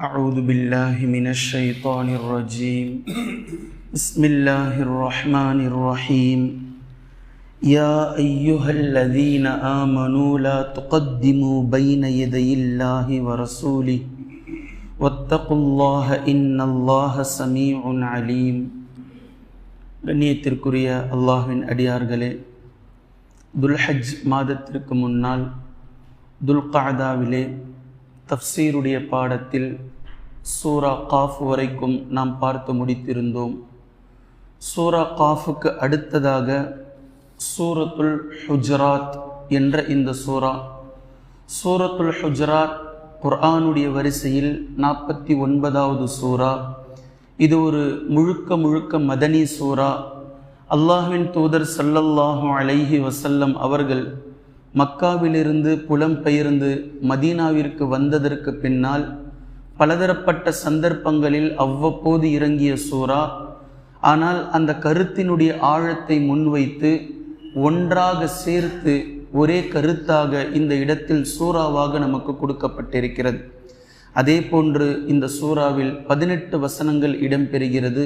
أعوذ بالله من الشيطان الرجيم بسم الله الرحمن الرحيم يا أيها الذين آمنوا لا تقدموا بين يدي الله ورسوله واتقوا الله إن الله سميع عليم கண்ணியத்திற்குரிய அல்லாஹ்வின் அடியார்களே துல்ஹஜ் மாதத்திற்கு முன்னால் துல்காதாவிலே தஃசீருடைய பாடத்தில் சூரா காஃப் வரைக்கும் நாம் பார்த்து முடித்திருந்தோம். சூரா காஃபுக்கு அடுத்ததாக சூரத்துல் ஹுஜராத் என்ற இந்த சூரா. சூரத்துல் ஹுஜராத் குர்ஆனுடைய வரிசையில் நாற்பத்தி ஒன்பதாவது சூரா. இது ஒரு முழுக்க முழுக்க மதனி சூரா. அல்லாஹ்வின் தூதர் சல்லல்லாஹு அலைஹி வசல்லம் அவர்கள் மக்காவிலிருந்து புலம்பெயர்ந்து மதீனாவிற்கு வந்ததற்கு பின்னால் பலதரப்பட்ட சந்தர்ப்பங்களில் அவ்வப்போது இறங்கிய சூரா ஆனால் அந்த கருத்தினுடைய ஆழத்தை முன்வைத்து ஒன்றாக சேர்த்து ஒரே கருத்தாக இந்த இடத்தில் சூறாவாக நமக்கு கொடுக்கப்பட்டிருக்கிறது. அதே போன்று இந்த சூறாவில் பதினெட்டு வசனங்கள் இடம்பெறுகிறது.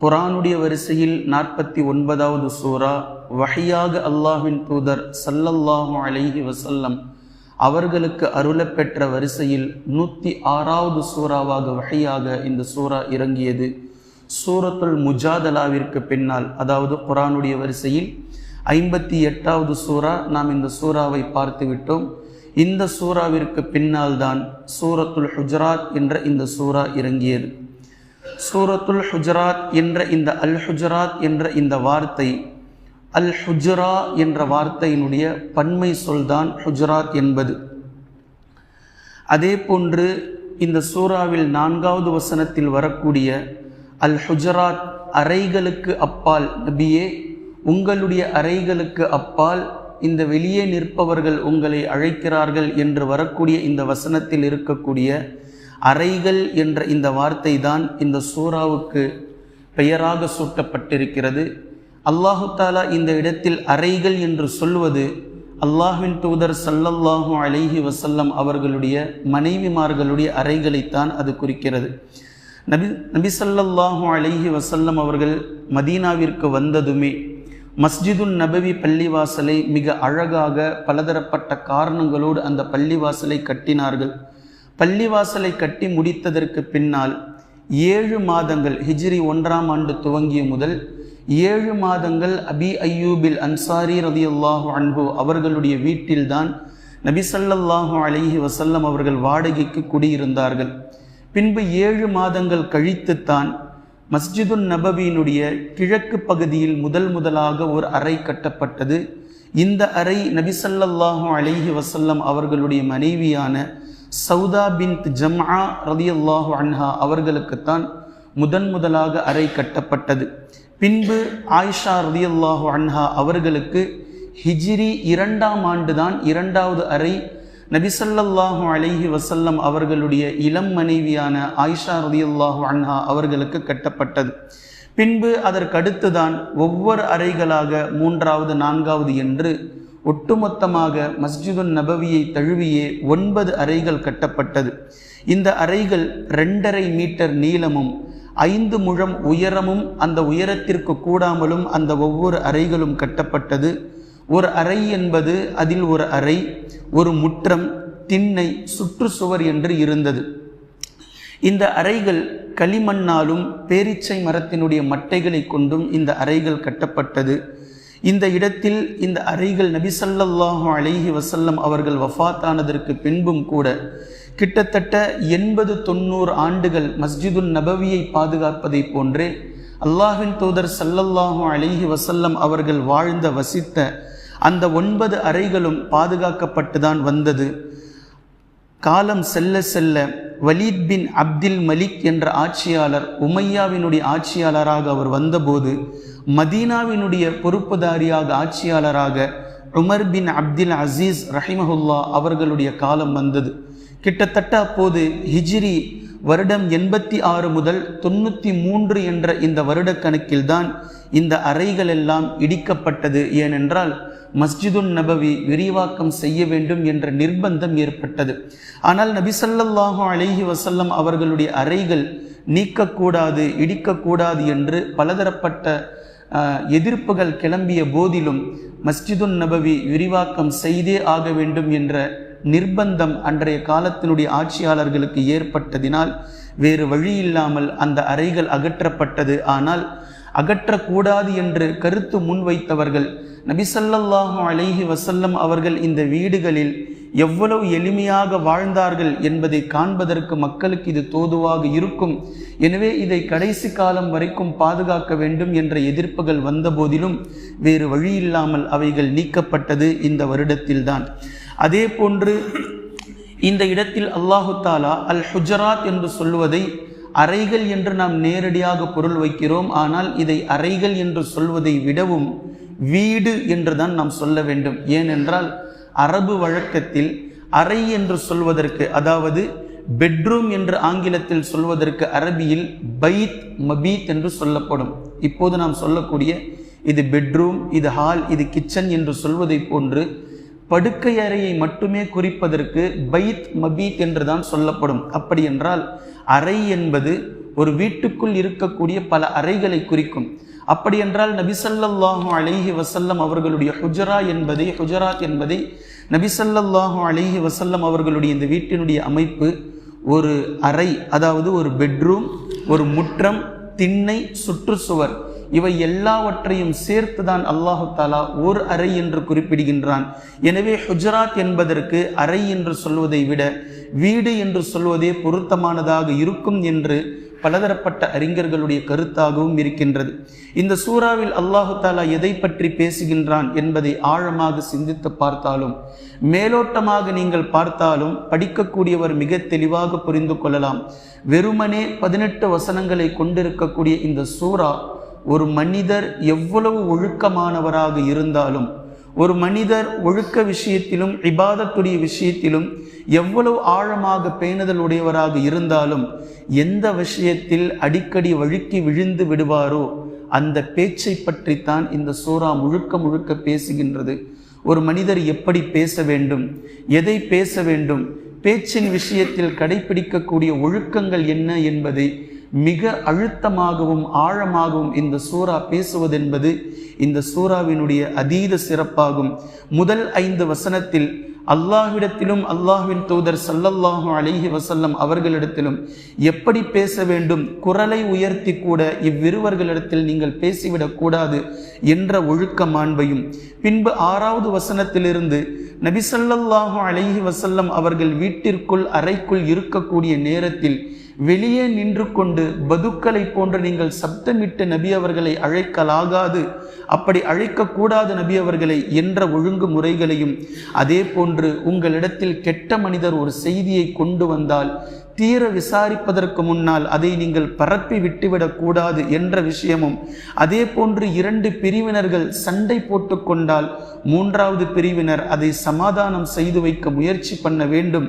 குரானுடைய வரிசையில் நாற்பத்தி ஒன்பதாவது சூரா வகையாக அல்லாஹின் தூதர் சல்லல்லாஹு அலைஹி வசல்லம் அவர்களுக்கு அருளப்பெற்ற வரிசையில் நூற்றி ஆறாவது சூறாவாக வகையாக இந்த சூறா இறங்கியது. சூரத்துல் முஜாதலாவிற்கு பின்னால் அதாவது குரானுடைய வரிசையில் ஐம்பத்தி எட்டாவது சூறா நாம் இந்த சூறாவை பார்த்து விட்டோம் இந்த சூறாவிற்கு பின்னால் தான் சூரத்துல் ஹுஜராத் என்ற இந்த சூறா இறங்கியது. சூரத்துல் ஹுஜராத் என்ற இந்த அல் ஹுஜராத் என்ற இந்த வார்த்தை அல் ஹுஜரா என்ற வார்த்தையினுடைய பன்மை சொல்தான் ஹுஜராத் என்பது. அதே போன்று இந்த சூறாவில் நான்காவது வசனத்தில் வரக்கூடிய அல் ஹுஜராத் அறைகளுக்கு அப்பால் நபியே உங்களுடைய அறைகளுக்கு அப்பால் இந்த வெளியே நிற்பவர்கள் உங்களை அழைக்கிறார்கள் என்று வரக்கூடிய இந்த வசனத்தில் இருக்கக்கூடிய அறைகள் என்ற இந்த வார்த்தை தான் இந்த சூறாவுக்கு பெயராக சூட்டப்பட்டிருக்கிறது. அல்லாஹு தாலா இந்த இடத்தில் அறைகள் என்று சொல்வது அல்லாஹின் தூதர் சல்லல்லாஹு அலைஹி வசல்லம் அவர்களுடைய மனைவிமார்களுடைய அறைகளைத்தான் அது குறிக்கிறது. நபி நபி சல்லல்லாஹு அலைஹி வசல்லம் அவர்கள் மதீனாவிற்கு வந்ததுமே மஸ்ஜிதுன் நபவி பள்ளிவாசலை மிக அழகாக பலதரப்பட்ட காரணங்களோடு அந்த பள்ளிவாசலை கட்டினார்கள். பள்ளிவாசலை கட்டி முடித்ததற்கு பின்னால் ஏழு மாதங்கள் ஹிஜ்ரி ஒன்றாம் ஆண்டு துவங்கிய முதல் ஏழு மாதங்கள் அபி ஐயூபில் அன்சாரி ரதி அல்லாஹு அன்பு அவர்களுடைய வீட்டில்தான் நபிசல்லாஹு அலிஹி வசல்லம் அவர்கள் வாடகைக்கு குடியிருந்தார்கள். பின்பு ஏழு மாதங்கள் கழித்துத்தான் மஸ்ஜிதுன் நபவியினுடைய கிழக்கு பகுதியில் முதல் முதலாக ஒரு அறை கட்டப்பட்டது. இந்த அறை நபிசல்லாஹு அலிஹி வசல்லம் அவர்களுடைய மனைவியான சவுதா பின் ஜம்ஆ ரதியல்லாஹு அன்ஹா அவர்களுக்குத்தான் முதன் முதலாக அறை கட்டப்பட்டது. பின்பு ஆயிஷா ரதியல்லாஹு அன்ஹா அவர்களுக்கு ஹிஜிரி இரண்டாம் ஆண்டுதான் இரண்டாவது அறை நபிசல்லாஹு அலைஹி வசல்லம் அவர்களுடைய இளம் மனைவியான ஆயிஷா ரதியுல்லாஹு அன்ஹா அவர்களுக்கு கட்டப்பட்டது. பின்பு அதற்கடுத்துதான் ஒவ்வொரு அறைகளாக மூன்றாவது நான்காவது என்று ஒட்டுமொத்தமாக மஸ்ஜிதுன் நபவியை தழுவியே ஒன்பது அறைகள் கட்டப்பட்டது. இந்த அறைகள் ரெண்டரை மீட்டர் நீளமும் ஐந்து முழம் உயரமும் அந்த உயரத்திற்கு கூடாமலும் அந்த ஒவ்வொரு அறைகளும் கட்டப்பட்டது. ஒரு அறை என்பது அதில் ஒரு அறை ஒரு முற்றம் திண்ணை சுற்றுச்சுவர் என்று இருந்தது. இந்த அறைகள் களிமண்ணாலும் பேரிச்சை மரத்தினுடைய மட்டைகளை கொண்டும் இந்த அறைகள் கட்டப்பட்டது. இந்த இடத்தில் இந்த அறைகள் நபிசல்லாஹு அலைஹி வசல்லம் அவர்கள் வஃத்தானதற்கு பின்பும் கூட கிட்டத்தட்ட எண்பது தொண்ணூறு ஆண்டுகள் மஸ்ஜிதுல் நபவியை பாதுகாப்பதை போன்றே அல்லாஹின் தூதர் சல்லல்லாஹு அலைஹி வசல்லம் அவர்கள் வாழ்ந்த வசித்த அந்த ஒன்பது அறைகளும் பாதுகாக்கப்பட்டு தான் வந்தது. காலம் செல்ல செல்ல வலீத் பின் அப்தில் மலிக் என்ற ஆட்சியாளர் உமையாவினுடைய ஆட்சியாளராக அவர் வந்தபோது மதீனாவினுடைய பொறுப்புதாரியாக ஆட்சியாளராக உமர் பின் அப்துல் அசீஸ் ரஹிமஹுல்லா அவர்களுடைய காலம் வந்தது. கிட்டத்தட்ட அப்போது ஹிஜ்ரி வருடம் எண்பத்தி ஆறு முதல் தொண்ணூற்றி மூன்று என்ற இந்த வருட கணக்கில்தான் இந்த அறைகள் எல்லாம் இடிக்கப்பட்டது. ஏனென்றால் மஸ்ஜிதுன் நபவி விரிவாக்கம் செய்ய வேண்டும் என்ற நிர்பந்தம் ஏற்பட்டது. ஆனால் நபிசல்லாஹு அலைஹி வசல்லம் அவர்களுடைய அறைகள் நீக்கக்கூடாது இடிக்கக்கூடாது என்று பலதரப்பட்ட எதிர்ப்புகள் கிளம்பிய போதிலும் மஸ்ஜிதுன் நபவி விரிவாக்கம் செய்தே ஆக வேண்டும் என்ற நிர்பந்தம் அன்றைய காலத்தினுடைய ஆட்சியாளர்களுக்கு ஏற்பட்டதினால் வேறு வழி இல்லாமல் அந்த அறைகள் அகற்றப்பட்டது. ஆனால் அகற்றக்கூடாது என்று கருத்து முன்வைத்தவர்கள். நபிசல்லாஹு அலைஹி வசல்லம் அவர்கள் இந்த வீடுகளில் எவ்வளவு எளிமையாக வாழ்ந்தார்கள் என்பதை காண்பதற்கு மக்களுக்கு இது தோதுவாக இருக்கும். எனவே இதை கடைசி காலம் வரைக்கும் பாதுகாக்க வேண்டும் என்ற எதிர்ப்புகள் வந்தபோதிலும் வேறு வழியில்லாமல் அவைகள் நீக்கப்பட்டது இந்த வருடத்தில்தான். அதே போன்று இந்த இடத்தில் அல்லாஹு தாலா அல் ஹுஜராத் என்று சொல்லுவதை அறைகள் என்று நாம் நேரடியாக பொருள் வைக்கிறோம். ஆனால் இதை அறைகள் என்று சொல்வதை விடவும் வீடு என்று தான் நாம் சொல்ல வேண்டும். ஏனென்றால் அரபு வழக்கத்தில் அறை என்று சொல்வதற்கு அதாவது பெட்ரூம் என்று ஆங்கிலத்தில் சொல்வதற்கு அரபியில் பைத் மபீத் என்று சொல்லப்படும். இப்போது நாம் சொல்லக்கூடிய இது பெட்ரூம் இது ஹால் இது கிச்சன் என்று சொல்வதை போன்று படுக்கை அறையை மட்டுமே குறிப்பதற்கு பைத் மபீத் என்று தான் சொல்லப்படும். அப்படி என்றால் அறை என்பது ஒரு வீட்டுக்குள் இருக்கக்கூடிய பல அறைகளை குறிக்கும். அப்படி என்றால் நபிசல்லாஹு அலிஹி வசல்லம் அவர்களுடைய ஹுஜரா என்பதை ஹுஜராத் என்பதை நபிசல்லாஹு அலிஹி வசல்லம் அவர்களுடைய இந்த வீட்டினுடைய அமைப்பு ஒரு அறை அதாவது ஒரு பெட்ரூம் ஒரு முற்றம் திண்ணை சுற்றுச்சுவர். இவை எல்லாவற்றையும் சேர்த்து தான் அல்லாஹு தாலா ஒரு அறை என்று குறிப்பிடுகின்றான். எனவே ஹுஜராத் என்பதற்கு அறை என்று சொல்வதை விட வீடு என்று சொல்வதே பொருத்தமானதாக இருக்கும் என்று பலதரப்பட்ட அறிஞர்களுடைய கருத்தாகவும் இருக்கின்றது. இந்த சூறாவில் அல்லாஹு தாலா எதை பற்றி பேசுகின்றான் என்பதை ஆழமாக சிந்தித்து பார்த்தாலும் மேலோட்டமாக நீங்கள் பார்த்தாலும் படிக்கக்கூடியவர் மிக தெளிவாக புரிந்து கொள்ளலாம். வெறுமனே பதினெட்டு வசனங்களை கொண்டிருக்கக்கூடிய இந்த சூறா ஒரு மனிதர் எவ்வளவு ஒழுக்கமானவராக இருந்தாலும் ஒரு மனிதர் ஒழுக்க விஷயத்திலும் இபாதத்துடைய விஷயத்திலும் எவ்வளவு ஆழமாக பேணுதல் உடையவராக இருந்தாலும் எந்த விஷயத்தில் அடிக்கடி வழுக்கி விழுந்து விடுவாரோ அந்த பேச்சை பற்றித்தான் இந்த சூறா முழுக்க முழுக்க பேசுகின்றது. ஒரு மனிதர் எப்படி பேச வேண்டும் எதை பேச வேண்டும் பேச்சின் விஷயத்தில் கடைபிடிக்கக்கூடிய ஒழுக்கங்கள் என்ன என்பதை மிக அழுத்தமாகவும் ஆழமாகவும் இந்த சூறா பேசுவதென்பது இந்த சூறாவினுடைய அதீத சிறப்பாகும். முதல் ஐந்து வசனத்தில் அல்லாஹ்விடத்திலும் அல்லாஹ்வின் தூதர் சல்லல்லாஹு அலிஹி வசல்லம் அவர்களிடத்திலும் எப்படி பேச வேண்டும் குரலை உயர்த்தி கூட இவ்விருவர்களிடத்தில் நீங்கள் பேசிவிடக் கூடாது என்ற ஒழுக்க மாண்பையும் பின்பு ஆறாவது வசனத்திலிருந்து நபிசல்லாஹு அலிஹி வசல்லம் அவர்கள் வீட்டிற்குள் அறைக்குள் இருக்கக்கூடிய நேரத்தில் வெளியே நின்று கொண்டு பதுக்களை போன்று நீங்கள் சப்தமிட்டு நபி அவர்களை அழைக்கலாகாது. அப்படி அழைக்கக்கூடாது நபி அவர்களை என்ற ஒழுங்கு முறைகளையும் அதே போன்று உங்களிடத்தில் கெட்ட மனிதர் ஒரு செய்தியை கொண்டு வந்தால் தீர விசாரிப்பதற்கு முன்னால் அதை நீங்கள் பரப்பி விட்டுவிடக்கூடாது என்ற விஷயமும் அதே போன்று இரண்டு பிரிவினர்கள் சண்டை போட்டுக்கொண்டால் மூன்றாவது பிரிவினர் அதை சமாதானம் செய்து வைக்க முயற்சி பண்ண வேண்டும்.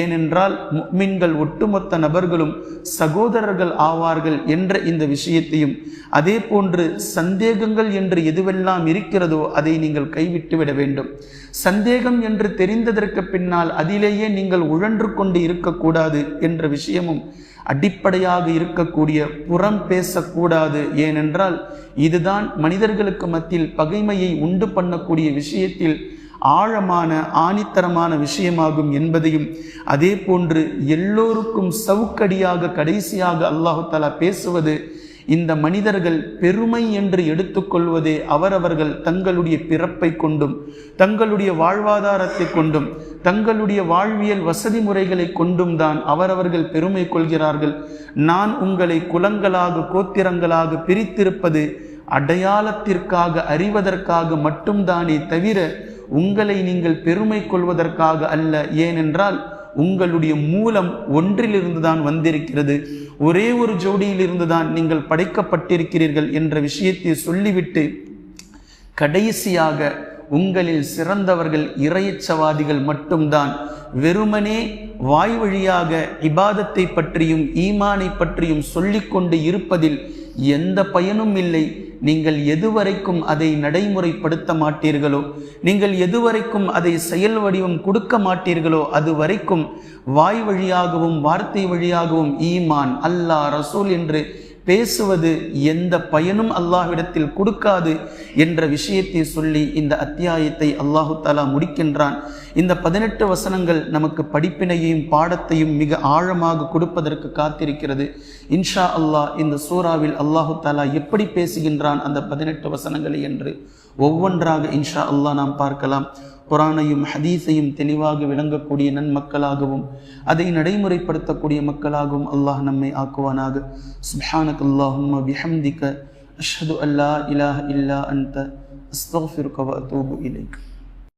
ஏனென்றால் மீன்கள் ஒட்டுமொத்த நபர்களும் சகோதரர்கள் ஆவார்கள் என்ற இந்த விஷயத்தையும் அதே போன்று சந்தேகங்கள் என்று எதுவெல்லாம் இருக்கிறதோ அதை நீங்கள் கைவிட்டு விட வேண்டும். சந்தேகம் என்று தெரிந்ததற்கு பின்னால் அதிலேயே நீங்கள் உழன்று கொண்டு இருக்கக்கூடாது என்ற விஷயமும் அடிப்படையாக இருக்கக்கூடிய புறம் பேசக்கூடாது. ஏனென்றால் இதுதான் மனிதர்களுக்கு மத்தியில் பகைமையை உண்டு பண்ணக்கூடிய விஷயத்தில் ஆழமான ஆணித்தரமான விஷயமாகும் என்பதையும் அதே போன்று எல்லோருக்கும் சவுக்கடியாக கடைசியாக அல்லாஹு தாலா பேசுவது இந்த மனிதர்கள் பெருமை என்று எடுத்துக்கொள்வதே அவரவர்கள் தங்களுடைய பிறப்பை கொண்டும் தங்களுடைய வாழ்வாதாரத்தை கொண்டும் தங்களுடைய வாழ்வியல் வசதி முறைகளை கொண்டும் தான் அவரவர்கள் பெருமை கொள்கிறார்கள். நான் உங்களை குலங்களாக கோத்திரங்களாக பிரித்திருப்பது அடையாளத்திற்காக அறிவதற்காக மட்டும்தானே தவிர உங்களை நீங்கள் பெருமை கொள்வதற்காக அல்ல. ஏனென்றால் உங்களுடைய மூலம் ஒன்றிலிருந்து தான் வந்திருக்கிறது. ஒரே ஒரு ஜோடியிலிருந்து தான் நீங்கள் படைக்கப்பட்டிருக்கிறீர்கள் என்ற விஷயத்தை சொல்லிவிட்டு கடைசியாக உங்களில் சிறந்தவர்கள் இறையச்சவாதிகள் மட்டும்தான். வெறுமனே வாய் வழியாக இபாதத்தை பற்றியும் ஈமானை பற்றியும் சொல்லிக்கொண்டு இருப்பதில் எந்த பயனும் இல்லை. நீங்கள் எதுவரைக்கும் அதை நடைமுறைப்படுத்த மாட்டீர்களோ நீங்கள் எதுவரைக்கும் அதை செயல் வடிவம் கொடுக்க மாட்டீர்களோ அது வரைக்கும் வாய் வழியாகவும் வார்த்தை வழியாகவும் ஈமான் அல்லாஹ் ரசூல் என்று பேசுவது எந்த பயனும் அல்லாஹ்விடத்தில் கொடுக்காது என்ற விஷயத்தை சொல்லி இந்த அத்தியாயத்தை அல்லாஹு தாலா முடிக்கின்றான். இந்த பதினெட்டு வசனங்கள் நமக்கு படிப்பினையையும் பாடத்தையும் மிக ஆழமாக கொடுப்பதற்கு காத்திருக்கிறது. இன்ஷா அல்லாஹ் இந்த சூறாவில் அல்லாஹு தாலா எப்படி பேசுகின்றான் அந்த பதினெட்டு வசனங்களை என்று ஒவ்வொன்றாக இன்ஷா அல்லாஹ் நாம் பார்க்கலாம். குரானையும் ஹதீஸையும் தெளிவாக விளங்கக்கூடிய நன்மக்களாகவும் அதை நடைமுறைப்படுத்தக்கூடிய மக்களாகவும் அல்லாஹ் நம்மை ஆக்குவானாக. சுஹானக் அல்லாஹும் பிஹம்திக அஷ்ஹது அல்லா இலாஹ இல்லா அந்த அஸ்தக்ஃபிருக வ அத்தூபு இலைக்.